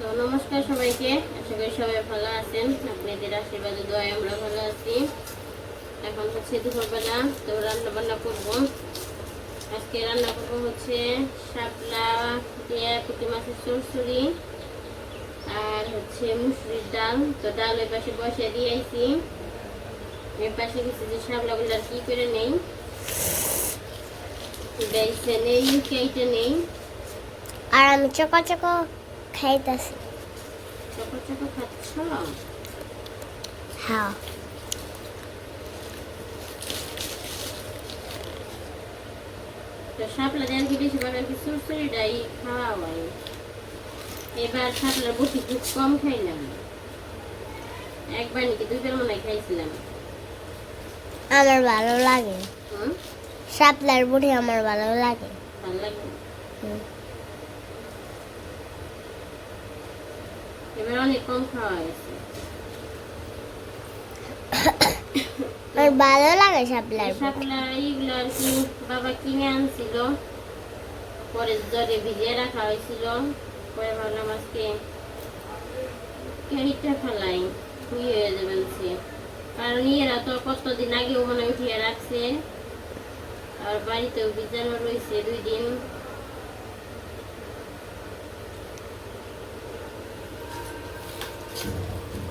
তো নমস্কার সবাইকে। আশা করি সবাই ভালো আছেন। আপনাদের আশীর্বাদে, দোয়ায় আমরা ভালো আছি। এখন হচ্ছে দুপুরবেলা, তো রান্না বান্না করব। আজকে রান্না করব হচ্ছে শাপলা দিয়ে পুঁটি মাছের চুরচুরি আর হচ্ছে মুসুরির ডাল। তো ডাল ওই পাশে বসিয়ে দিয়ে আইছি। এর পাশে কিছু যে শাপলাগুলো আর কি করে নেই। গাইছে নেই কেইটে নেই। আর আমি চকো চকো খাইতেছি। খাচ্ছ? হ্যাঁ। শাপলা দেন কি সুরসুরিটাই খাওয়া হয়? এবার খুব কম খাইলাম। একবার নাকি দুইবার মনে হয় খাইছিলাম। আমার ভালো লাগে। হুম? শাপলার বুড়ি আমার ভালো লাগে। ভালো লাগে। এবার অনেক কম খাওয়া হয়েছে আমার ভালো লাগে শাপলার বুড়ি শাপলা এইগুলো আর কি বাবা কিনে আনছিল পরে জলে ভিজিয়ে রাখা হয়েছিল পরে ভাবলাম আজকে কেরিটা ফেলাই ইয়ে হয়ে যাবে সে কারণ ইয়েরা তো কতদিন আগেও মনে হয় উঠিয়ে রাখছে আর বাড়িতেও বিজানো রয়েছে দুই দিন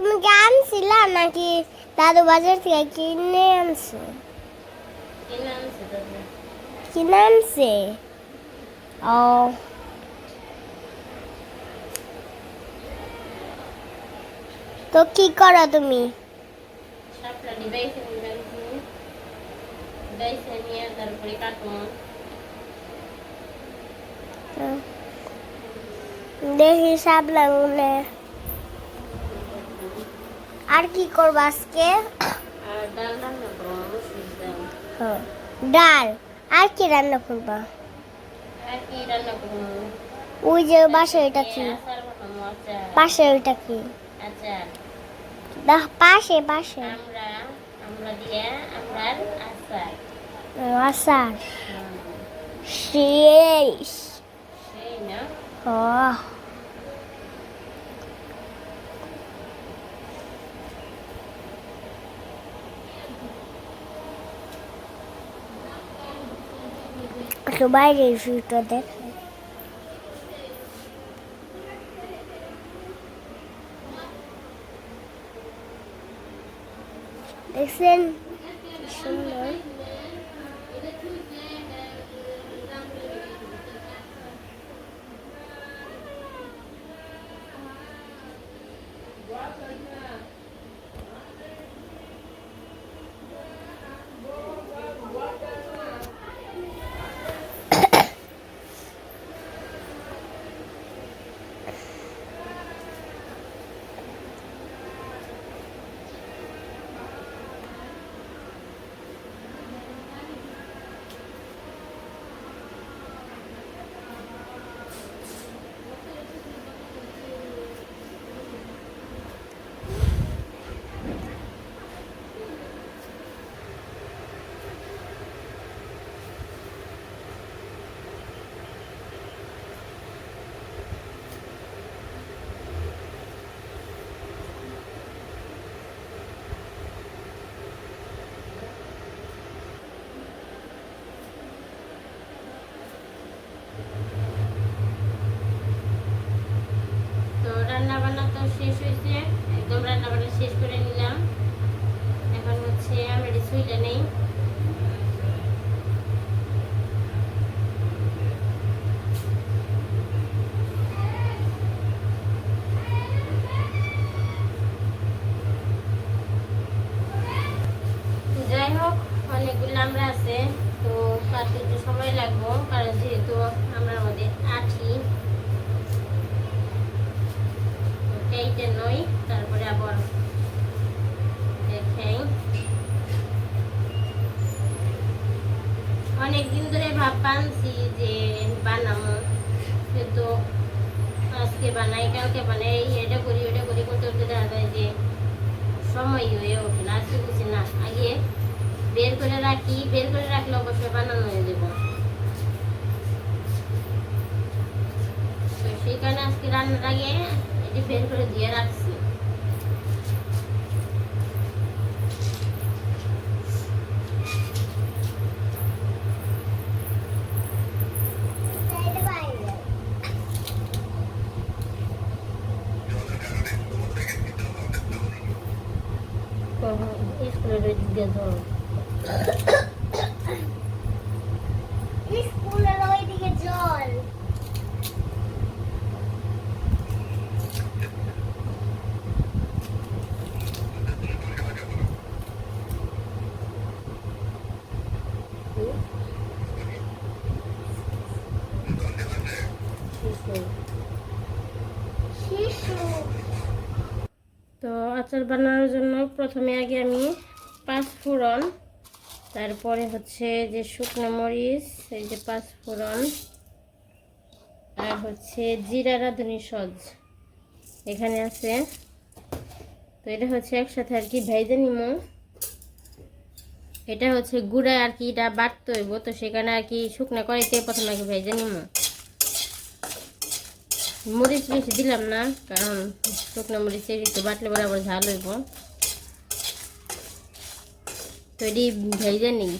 তুমি কি আনছিলা নাকি দাদু বাজার থেকে কিনে আনছো? কিনে আনছে ও। তো কি করো তুমি? দেখি গুলে আর কি করব আজকে? আর ডাল রান্না করব হ্যাঁ, ডাল। আর কি রান্না করবা? আর কি রান্না করব ওই যে বাসে ওইটা কি? পাশে ওইটা কি? পাশে পাশে। আচার ও, আচার বাইরে শুটা দেখ দেখছেন সুন্দর তো রান্না বান্না তো শেষ হয়েছে, একদম রান্না বান্না শেষ করে নিলাম। এখন হচ্ছে আমরা সুইটা নেই যাই হোক অনেকগুলো আমরা আছে তো কাটতে একটু সময় লাগবো কারণ যেহেতু আমরা আমাদের আঠি এইটা নই তারপরে আবার দেখাই অনেকদিন ধরে ভাব পানছি যে বানাবো কিন্তু আজকে বানাই, কালকে বানাই এটা করি ওটা করি করতে করতে দেখা যে সময় হয়ে ওঠে না আজকে বুঝি না। আগে বের করে রাখি, বের করে রাখলে অবশ্যই বানানো হয়ে যাবে। তো সেই কারণে আজকে রান্নার আগে এটি বের করে দিয়ে রাখছি এটা বাইরে স্কুলের দিকে ধর স্কুলের ওইদিকে জল শিশু তো আচার বানানোর জন্য প্রথমে আগে আমি পাঁচ ফোড়ন তারপরে হচ্ছে যে শুকনো মরিচ, এই যে পাঁচ ফোড়ন, আর হচ্ছে জিরা রাঁধুনি সজ এখানে আছে। তো এটা হচ্ছে একসাথে আর কি ভেজে নিম। এটা হচ্ছে গুঁড়া আর কি, এটা বাটতে হইব, তো সেখানে আর কি শুকনো কড়াইতে প্রথমে আগে ভেজে নিমো। মরিচ বেশি দিলাম না, কারণ শুকনো মরিচের একটু বাটলে বরাবর ঝাল হইব। তো এটি ভেজে নিই।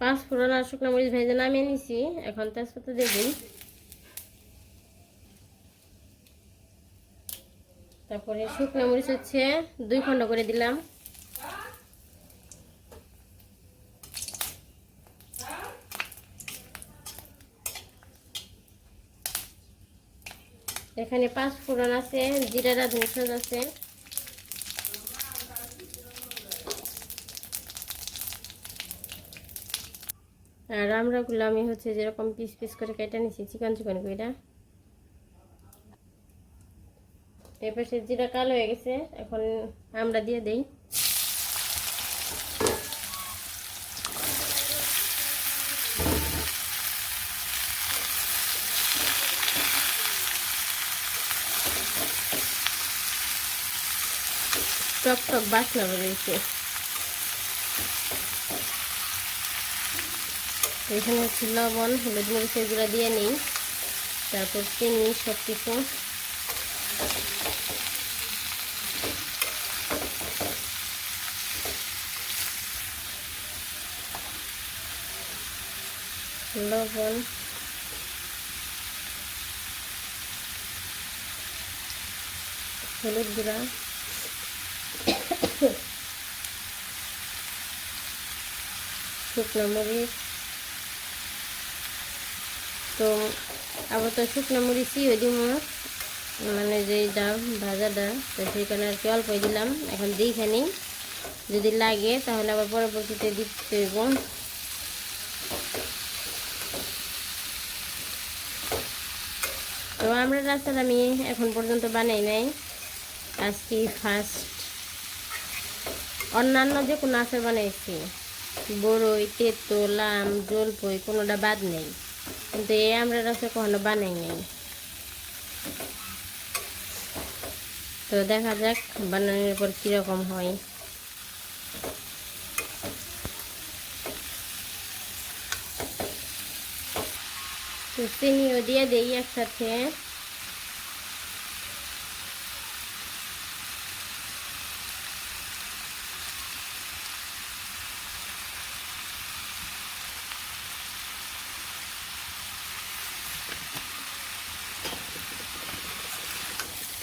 পাঁচ ফোড়ন আর শুকনো মরিচ ভেজে নামিয়ে নিছি, এখন তেজপাতা দিয়ে দিই। তারপরে শুকনো মরিচ হচ্ছে দুই খণ্ড করে দিলাম। এখানে পাঁচ ফোড়ন আছে জিরা রাঁধুনি আছে। আর আমরাগুলো আমি হচ্ছে যেরকম পিস পিস করে কেটে নিছি, চিকন চিকন করে এরপর সে কালো হয়ে গেছে, এখন আমরা দিয়ে দেই। টক টক বাসনা এখানে হচ্ছে লবণ, হলুদ মরিচের গুঁড়া দিয়ে নিই। তারপর চিনি সব কিছু লবণ। হলুদ গুঁড়া। শুকনো মরিচ। তো আবার তো শুকনো মরিচই ওই দিব মানে যে ডাল, ভাজা ভাজাটা তো সেখানে আর কি অল্পই দিলাম। এখন দিইখানি যদি লাগে, তাহলে আবার পরবর্তীতে দিতে হইব। তো আমরা রাস্তাটা আমি এখন পর্যন্ত বানাই নাই। আজকে ফার্স্ট অন্যান্য যে কোনো আচার বানাইছি। বড়ই তেঁতো, লাম, জলপই, কোনোটা বাদ নেই। কিন্তু এই আমরা রসে কখনো বানাই নাই। তো দেখা যাক বানানোর পর কীরকম হয়। চিনিও দিয়ে দিই একসাথে।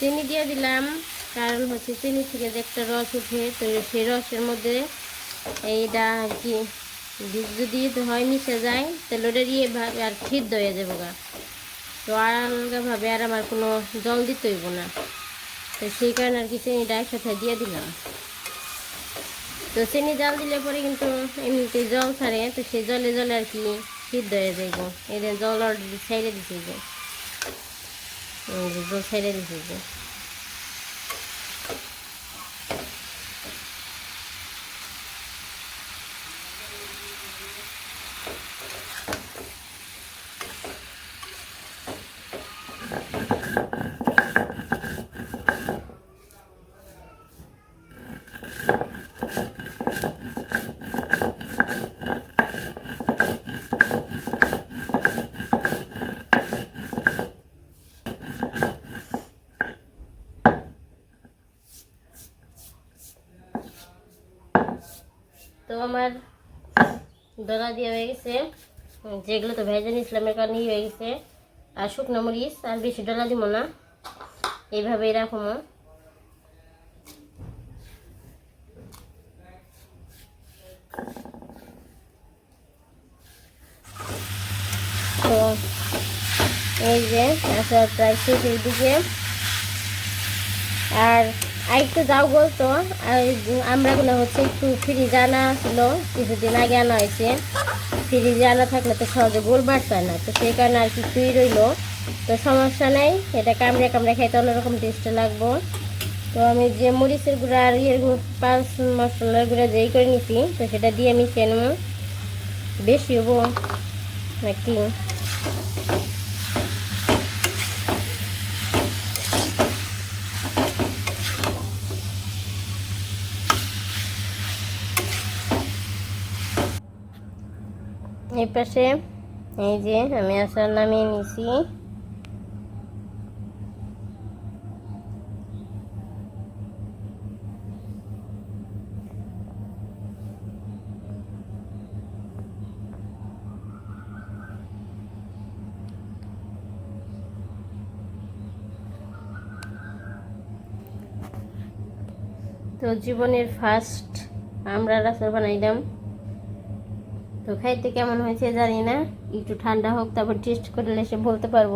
চিনি দিয়ে দিলাম। কারণ হচ্ছে চিনি থেকে যে একটা রস উঠে, তো সেই রসের মধ্যে এইটা আর কি যদি হয় মিশে যায়, তাহলে ওটা দিয়ে ভাবে আর সিদ্ধ হয়ে যাব গা। তো আলগাভাবে আর আমার কোনো জল দিতে হইব না। তো সেই কারণে আর কি চিনিটা একসাথে দিয়ে দিলাম। তো চিনি জল দিলে পরে কিন্তু এমনিতে জল ছাড়ে, তো সেই জলে জলে আর কি সিদ্ধ হয়ে যাইব। যে জল অলরেডি ছেড়ে জল ছেড়ে দিছে যে। আমার ডলা দিয়ে হয়ে গেছে। যেগুলো তো ভেজে ইসলামের কারণে হয়ে গেছে। আর শুকনো মরিচ, আর বেশি ডলা দিব না। এইভাবে এরকম তো এই যে আচ্ছা প্রায় শেষের দিকে আর আরেকটু যাও বলতো, আর আমরা গুলো হচ্ছে একটু ফ্রিজে আনা ছিল, কিছুদিন আগে আনা হয়েছে। ফ্রিজে আনা থাকলে তো সহজে গোল বাড়ছে না, তো সেই কারণে আর কি ফ্রি রইল। তো সমস্যা নেই, এটা কামড়ে কামড়ে খাইতে অন্যরকম টেস্ট লাগবো। তো আমি যে মরিচের গুঁড়া আর ইয়ের পাঁচ মশলার গুঁড়া যেই করে নিছি, তো সেটা দিয়ে মিশিয়ে নেব। বেশি হব নাকি? এই পাশে এই যে আমি আচার নামিয়ে নিছি তো জীবনের ফার্স্ট আমরা আচার বানাইলাম। তো খাইতে কেমন হয়েছে জানি না। একটু ঠান্ডা হোক, তারপর টেস্ট করলে সে বলতে পারব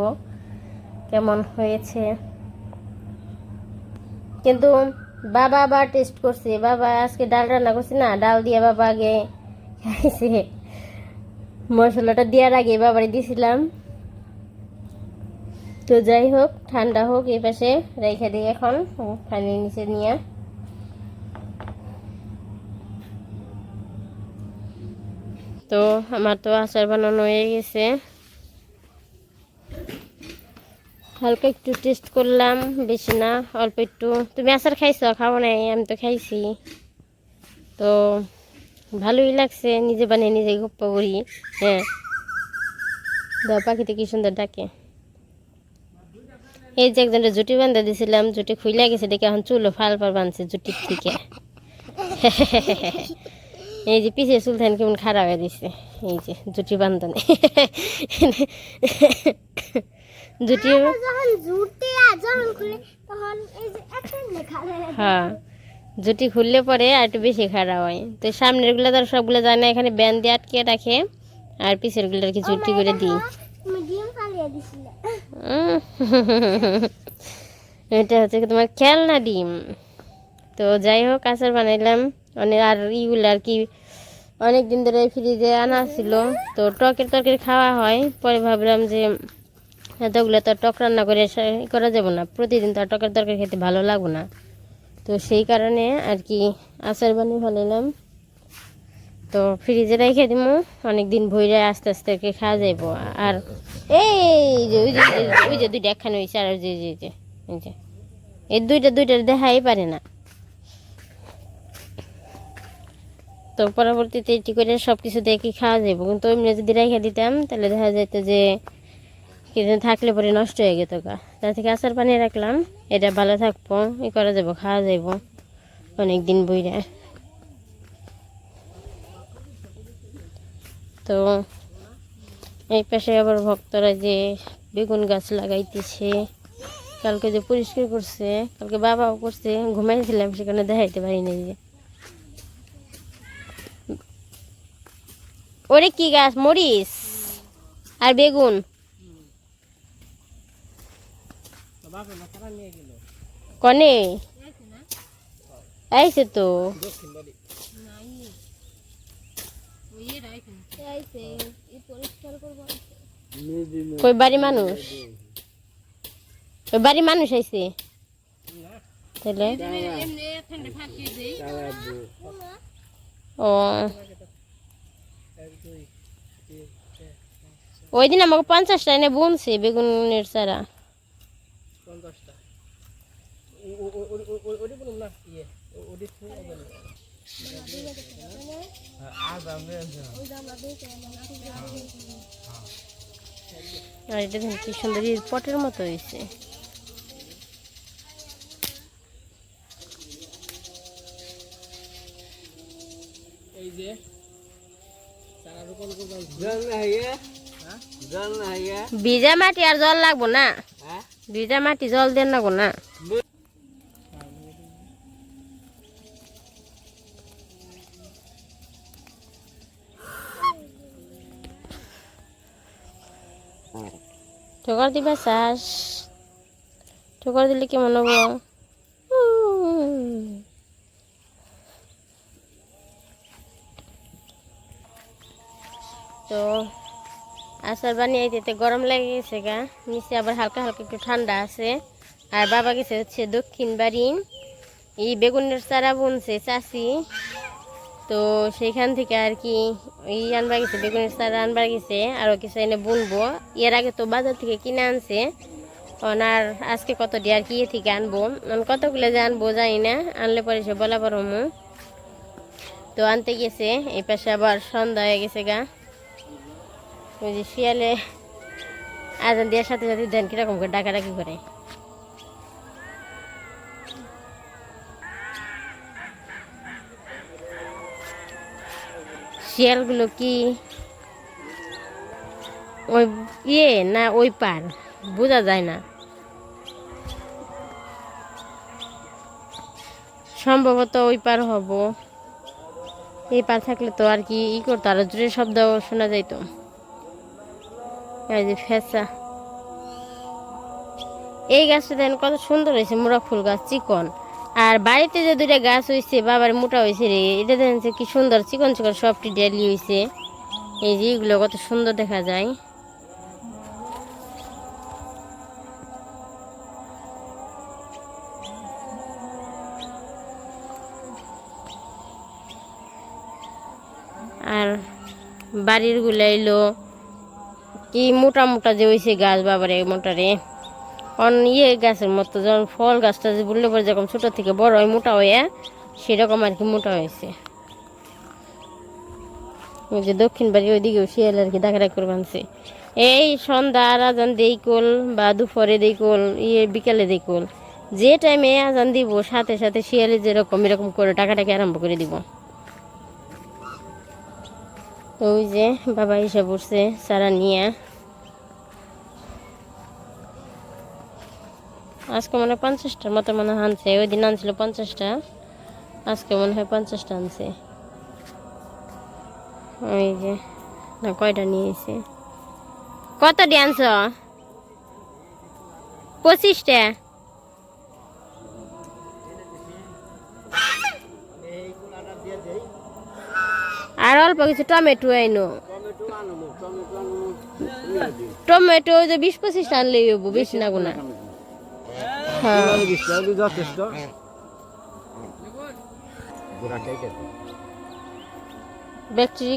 কেমন হয়েছে। কিন্তু বাবা আবার টেস্ট করছে। বাবা আজকে ডাল রান্না করছে না, ডাল দিয়ে বাবা আগে খাইছে। মশলাটা দেওয়ার আগে বাবারে দিয়েছিলাম তো যাই হোক, ঠান্ডা হোক এই পাশে রেখে দিই এখন পানি নিচে নিয়ে। তো আমার তো আচার বানানো হয়ে গেছে। হালকা একটু টেস্ট করলাম, বেশি না, অল্প একটু। তুমি আচার খাইছো? খাও নাই, আমি তো খাইছি। তো ভালোই লাগছে, নিজে বানিয়ে নিজে গপ্প করি। হ্যাঁ। দাও পাখিতে কি সুন্দর ডাকে। এই যে একজনের জুটি বান্ধা দিছিলাম, জুটি খুইলা গেছে, দেখে এখন চুলো ফাল ফাল বানছে জুটির থেকে। এই যে পিছিয়ে সুলতান কেমন খারাপ হয়ে দিছে। এই যে জুটি বান্ধনে। জুটি। হ্যাঁ জুটি খুললে পরে আর একটু বেশি খারাপ হয়। তো সামনেরগুলো ধর সবগুলো যায় না এখানে ব্যান দিয়ে আটকে রাখে আর পিছেরগুলো আর কি জুটি করে দিই এটা হচ্ছে তোমার খেলনা ডিম। তো যাই হোক আচার বানাইলাম। অনেক আর ইগুলো আর কি অনেক দিন ধরে ফ্রিজে আনা ছিল। তো টকের তরকারি খাওয়া হয়। পরে ভাবলাম যে এতগুলো তো টক রান্না করে করা যাবে না। প্রতিদিন তো টকের তরকারি খেতে ভালো লাগবে না। তো সেই কারণে আর কি আচার বানিয়ে ফেলাইলাম তো ফ্রিজে রেখে দিব অনেক দিন ভইরা আস্তে আস্তে আর কি খাওয়া যাইব। আর এই যে, ওই যে, ওই যে- দুইটা একখানে হয়েছে আর যে যে- এই যে, এই দুইটা দুইটা দেখাই পারে না। তো পরবর্তীতে এটি করে সব কিছু দেখি খাওয়া যাব। কিন্তু এমনি যদি রেখে দিতাম, তাহলে দেখা যেত যে কিছুদিন থাকলে পরে নষ্ট হয়ে যেত গা। তার থেকে আচার বানিয়ে রাখলাম, এটা ভালো থাকব ই করা যাব, খাওয়া যাব অনেক দিন বইরা। তো এই পাশে আবার ভক্তরা যে বেগুন গাছ লাগাইতেছে, কালকে যে পরিষ্কার করছে, কালকে বাবাও করছে, ঘুমাইছিলাম, সেখানে দেখাইতে পারি না যে। ওরে কি গাছ? মরিচ আর বেগুন। কনে? আইছে তো। কই বাড়ি মানুষ? ওই বাড়ি মানুষ আইছে? তাহলে ও। ওই দিন আমাকে পঞ্চাশটা এনে বুনছে বেগুনের চারা। ইয়ে আর এটা দেখুন কি সুন্দর এই পটের মতো হয়েছে। এই যে চারা রোপণ করবেন ভিজা মাটি আর জল লাগবো না। ভিজা মাটি জল দেন লাগবো না। ঠোকর দিবা চাষ। ঠোকর দিলে কেমন হব উম। তো আসার বানিয়ে দিতে গরম লেগে গেছে গা। নিচে আবার হালকা হালকা একটু ঠান্ডা আছে। আর বাবা গেছে হচ্ছে দক্ষিণ বাড়ি। এই বেগুনের চারা বুনছে চাষি। তো সেইখান থেকে আর কি এই আনবার গেছে, বেগুনের চারা আনবার গেছে। আরও কিছু এনে বুনবো। এর আগে তো বাজার থেকে কিনে আনছে। ওনার আজকে কত দিয়ে আর কি ইয়ে থেকে আনব। কতগুলো যে আনব জানি না। আনলে পরে সে বলা পারো তো আনতে গেছে। এই পাশে আবার সন্ধ্যা হয়ে গেছে গা। ওই যে শিয়ালে আজান দেওয়ার সাথে সাথে দেন, কীরকম করে ডাকাডাকি করে? শিয়ালগুলো কি? ওই ইয়ে না ওই পার? বোঝা যায় না। সম্ভবত ওই পার হব। এই পার থাকলে তো আর কি ই করতো? আরও জোরে শব্দ শোনা যাইতো। এই যে ফেসা এই গাছটা দেন কত সুন্দর হয়েছে মোড়া ফুল গাছ, চিকন। আর বাড়িতে যে দুইটা গাছ হয়েছে বাবার মোটা হয়েছে রে, এটা দেখেন কি সুন্দর, চিকন চিকন সবটি ডেলি হয়েছে এই যে এগুলো কত সুন্দর দেখা যায়। আর বাড়িরগুলো এলো। কি মোটা মোটা যে হয়েছে গাছ বাবারে, মোটারে। অন ইয়ে গাছের মতো যখন ফল গাছটা যে বললে পরে যেরকম ছোটো থেকে বড় হয়, মোটা হয়ে, সেরকম আর কি মোটা হয়েছে। ওই যে দক্ষিণ বাড়ি ওইদিকে শিয়াল আর কি ডাকাডাক করে বানছে এই সন্ধ্যা আর আজান দেই কোল বা দুপুরে দেই কোল ইয়ে বিকালে দেই কোল। যে টাইমে আজান দিব, সাথে সাথে শিয়ালে যেরকম, এরকম করে টাকাটাকে আরম্ভ করে দিব। ওই যে বাবা এসে পড়ছে, সারা নিয়ে। আজকে মনে হয় পঞ্চাশটার মতো মনে হয় আনছে, ওই দিন আনছিল পঞ্চাশটা, আজকে মনে হয় পঞ্চাশটা আনছে। ওই যে, না, কয়টা নিয়েছে? কত আনছ? পঁচিশটা? অল্প কিছু টমেটো আইনো। টমেটো যে বিশ পঁচিশটা আনলেই হব বেশি না গুনা হ্যাঁ।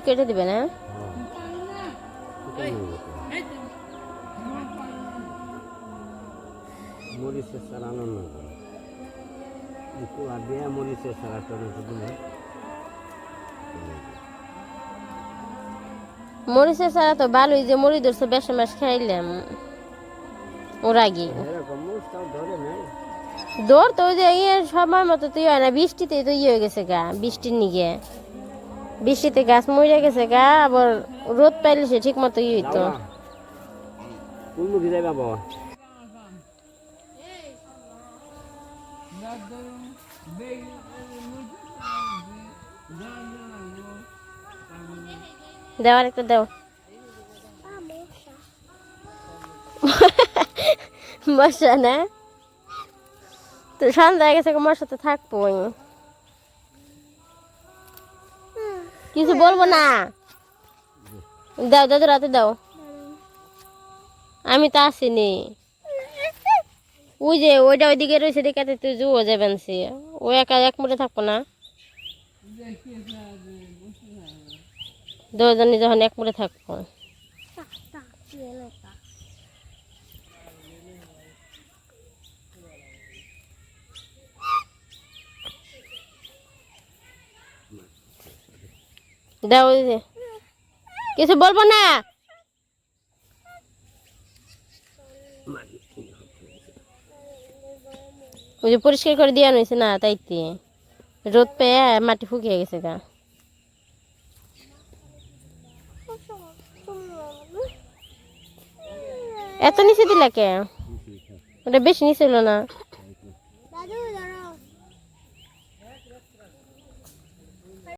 কেটে দিবে না? মরিচের সার আনন্দ দিয়ে মরিচের সারা টমেটো দিলে মরিচের ছাড়া তো ভালোই যে মরি ধরছে বেসা মাছ খাইলাম। ওর আগে। দৌড় তো যে ইয়ে সময় মতো তো ইয়ে হয় না, বৃষ্টিতে তো ইয়ে হয়ে গেছে গা, বৃষ্টির নিগে। বৃষ্টিতে গাছ মরে গেছে গা, আবার রোদ পাইলে সে ঠিক মতো ইয়ে হইতো। বাবা? দেওয়ার একটা দাও। মশা না? তো সন্ধ্যা গেছে মশা তো আমি। কিছু বলব না? দাও দাদু রাতে দাও। আমি তো আসিনি। ওই যে, ওইটা ওইদিকে রয়েছে দেখাতে তুই জুও যাবেন সে। ও একা এক মুঠে থাকব না। দুজনে যখন এক মুঠে থাকব। কিছু বলব না? ওই যে পরিষ্কার করে দেওয়া না তাইতে রোদ পেয়ে মাটি ফুকিয়ে গেছে গা। এত নিচে দিলা কে? ওটা বেশি নিচে না।